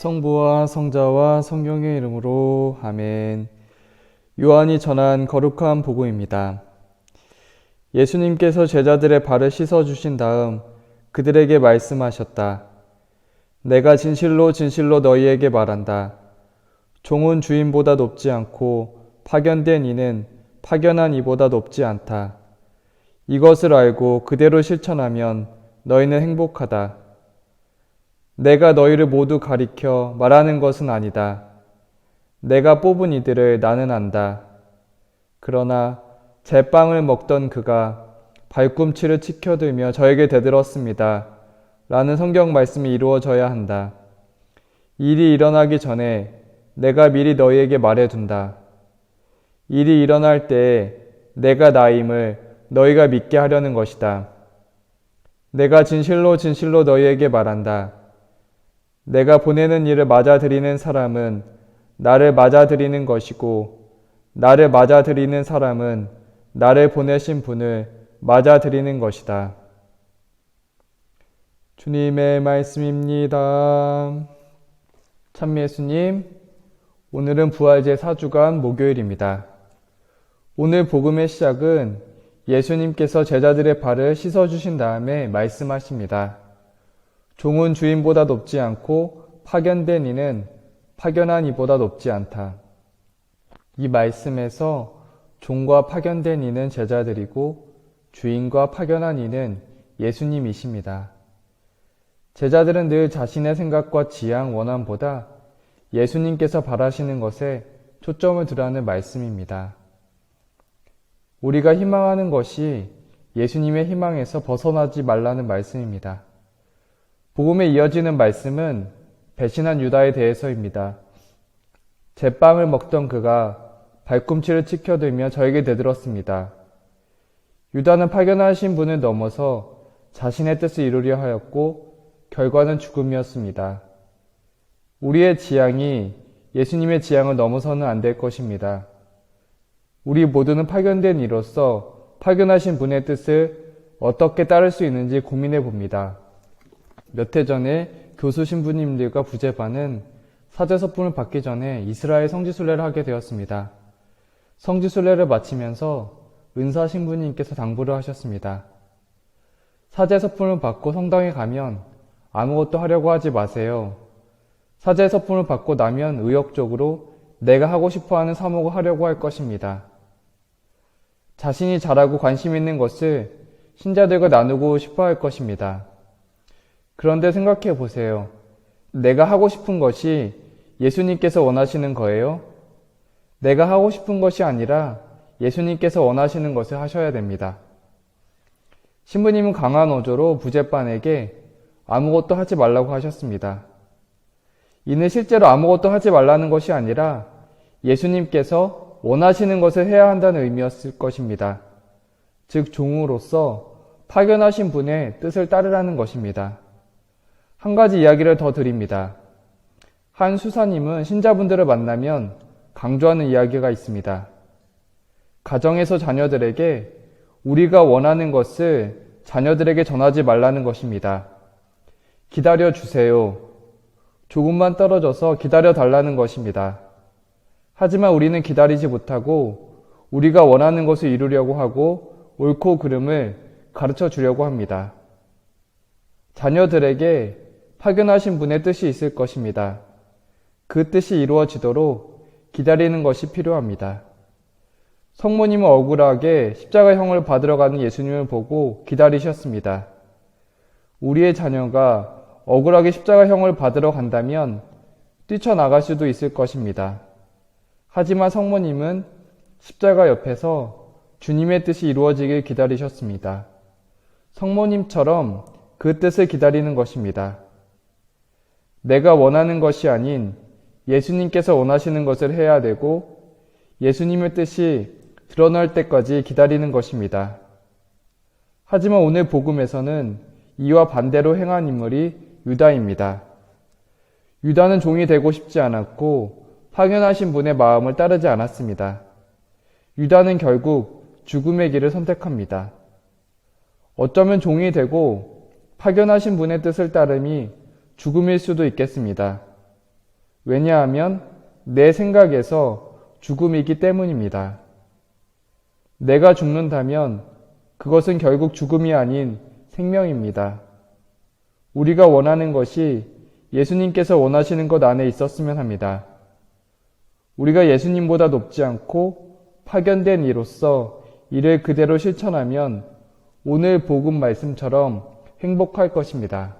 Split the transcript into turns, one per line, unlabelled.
성부와 성자와 성령의 이름으로 아멘. 요한이 전한 거룩한 복음입니다. 예수님께서 제자들의 발을 씻어 주신 다음 그들에게 말씀하셨다. 내가 진실로 진실로 너희에게 말한다. 종은 주인보다 높지 않고 파견된 이는 파견한 이보다 높지 않다. 이것을 알고 그대로 실천하면 너희는 행복하다. 내가 너희를 모두 가리켜 말하는 것은 아니다. 내가 뽑은 이들을 나는 안다. 그러나 제 빵을 먹던 그가 발꿈치를 치켜들며 저에게 대들었습니다. 라는 성경 말씀이 이루어져야 한다. 일이 일어나기 전에 내가 미리 너희에게 말해둔다. 일이 일어날 때에 내가 나임을 너희가 믿게 하려는 것이다. 내가 진실로 진실로 너희에게 말한다. 내가 보내는 일을 맞아들이는 사람은 나를 맞아들이는 것이고, 나를 맞아들이는 사람은 나를 보내신 분을 맞아들이는 것이다. 주님의 말씀입니다. 참미 예수님, 오늘은 부활제 4주간 목요일입니다. 오늘 복음의 시작은 예수님께서 제자들의 발을 씻어주신 다음에 말씀하십니다. 종은 주인보다 높지 않고 파견된 이는 파견한 이보다 높지 않다. 이 말씀에서 종과 파견된 이는 제자들이고 주인과 파견한 이는 예수님이십니다. 제자들은 늘 자신의 생각과 지향, 원함보다 예수님께서 바라시는 것에 초점을 두라는 말씀입니다. 우리가 희망하는 것이 예수님의 희망에서 벗어나지 말라는 말씀입니다. 복음에 이어지는 말씀은 배신한 유다에 대해서입니다. 제빵을 먹던 그가 발꿈치를 치켜들며 저에게 대들었습니다. 유다는 파견하신 분을 넘어서 자신의 뜻을 이루려 하였고 결과는 죽음이었습니다. 우리의 지향이 예수님의 지향을 넘어서는 안 될 것입니다. 우리 모두는 파견된 이로서 파견하신 분의 뜻을 어떻게 따를 수 있는지 고민해 봅니다. 몇 해 전에 교수 신부님들과 부제반은 사제서품을 받기 전에 이스라엘 성지순례를 하게 되었습니다. 성지순례를 마치면서 은사 신부님께서 당부를 하셨습니다. 사제서품을 받고 성당에 가면 아무것도 하려고 하지 마세요. 사제서품을 받고 나면 의욕적으로 내가 하고 싶어 하는 사목을 하려고 할 것입니다. 자신이 잘하고 관심 있는 것을 신자들과 나누고 싶어 할 것입니다. 그런데 생각해 보세요. 내가 하고 싶은 것이 예수님께서 원하시는 거예요? 내가 하고 싶은 것이 아니라 예수님께서 원하시는 것을 하셔야 됩니다. 신부님은 강한 어조로 부제반에게 아무것도 하지 말라고 하셨습니다. 이는 실제로 아무것도 하지 말라는 것이 아니라 예수님께서 원하시는 것을 해야 한다는 의미였을 것입니다. 즉, 종으로서 파견하신 분의 뜻을 따르라는 것입니다. 한 가지 이야기를 더 드립니다. 한 수사님은 신자분들을 만나면 강조하는 이야기가 있습니다. 가정에서 자녀들에게 우리가 원하는 것을 자녀들에게 전하지 말라는 것입니다. 기다려 주세요. 조금만 떨어져서 기다려 달라는 것입니다. 하지만 우리는 기다리지 못하고 우리가 원하는 것을 이루려고 하고 옳고 그름을 가르쳐 주려고 합니다. 자녀들에게 파견하신 분의 뜻이 있을 것입니다. 그 뜻이 이루어지도록 기다리는 것이 필요합니다. 성모님은 억울하게 십자가형을 받으러 가는 예수님을 보고 기다리셨습니다. 우리의 자녀가 억울하게 십자가형을 받으러 간다면 뛰쳐나갈 수도 있을 것입니다. 하지만 성모님은 십자가 옆에서 주님의 뜻이 이루어지길 기다리셨습니다. 성모님처럼 그 뜻을 기다리는 것입니다. 내가 원하는 것이 아닌 예수님께서 원하시는 것을 해야 되고 예수님의 뜻이 드러날 때까지 기다리는 것입니다. 하지만 오늘 복음에서는 이와 반대로 행한 인물이 유다입니다. 유다는 종이 되고 싶지 않았고 파견하신 분의 마음을 따르지 않았습니다. 유다는 결국 죽음의 길을 선택합니다. 어쩌면 종이 되고 파견하신 분의 뜻을 따름이 죽음일 수도 있겠습니다. 왜냐하면 내 생각에서 죽음이기 때문입니다. 내가 죽는다면 그것은 결국 죽음이 아닌 생명입니다. 우리가 원하는 것이 예수님께서 원하시는 것 안에 있었으면 합니다. 우리가 예수님보다 높지 않고 파견된 이로서 이를 그대로 실천하면 오늘 복음 말씀처럼 행복할 것입니다.